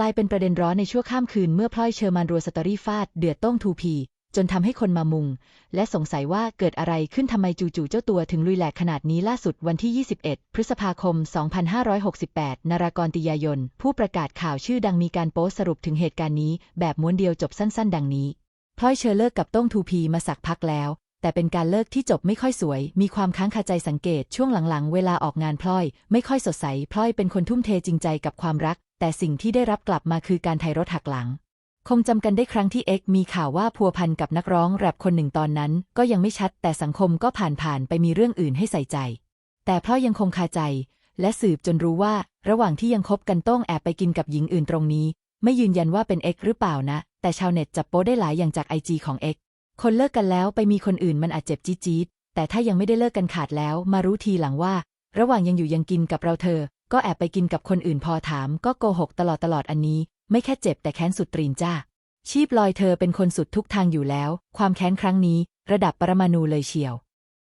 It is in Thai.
กลายเป็นประเด็นร้อนในชั่วข้ามคืนเมื่อพลอยเชอร์มานรัวสตอรี่ฟาดเดือดต้องทูพี จนทำให้คนมามุง และสงสัยว่าเกิดอะไรขึ้นทำไมจู่ๆเจ้าตัวถึงลุยแหลกขนาดนี้ล่าสุดวันที่ 21 พฤษภาคม 2568 นารากรติยายน ผู้ประกาศข่าวชื่อดังมีการโพสต์สรุปถึงเหตุการณ์นี้ แบบม้วนเดียวจบสั้น ๆ ดังนี้พลอยเชอร์เลิกกับต้องทูพีมาสักพักแล้วแต่เป็นการเลิกที่จบไม่ค่อยสวย มีความค้างคาใจสังเกตช่วงหลังๆ เวลาออกงานพลอย ไม่ค่อยสดใส พลอยเป็นคนทุ่มเทจริงใจกับความรัก แต่สิ่งที่ได้รับกลับมาคือการไถรถหักหลัง คงจำกันได้ครั้งที่เอ็กมีข่าวว่าพัวพันกับนักร้องแรปคนหนึ่งตอนนั้น ก็ยังไม่ชัด แต่สังคมก็ผ่านผ่านๆไปมีเรื่องอื่นให้ใส่ใจ แต่เพลอยยังคงคาใจ และสืบจนรู้ว่า ระหว่างที่ยังคบกันโต้งแอบไปกินกับหญิงอื่นตรงนี้ ไม่ยืนยันว่าเป็นเอ็กหรือเปล่านะ แต่ชาวเน็ตจับโป๊ได้หลายอย่างจากไอจีของเอ็กคนเลิกกันแล้วไปมีคนอื่นมันอาจเจ็บจี๊ดแต่ถ้ายังไม่ได้เลิกกันขาดแล้ว มารู้ทีหลังว่า ระหว่างยังอยู่ยังกินกับเราเธอ ก็แอบไปกินกับคนอื่นพอถาม ก็โกหกตลอดตลอดอันนี้ ไม่แค่เจ็บแต่แค้นสุดตรีนจ้า ชีพลอยเธอเป็นคนสุดทุกทางอยู่แล้ว ความแค้นครั้งนี้ ระดับปรมาณูเลยเชียว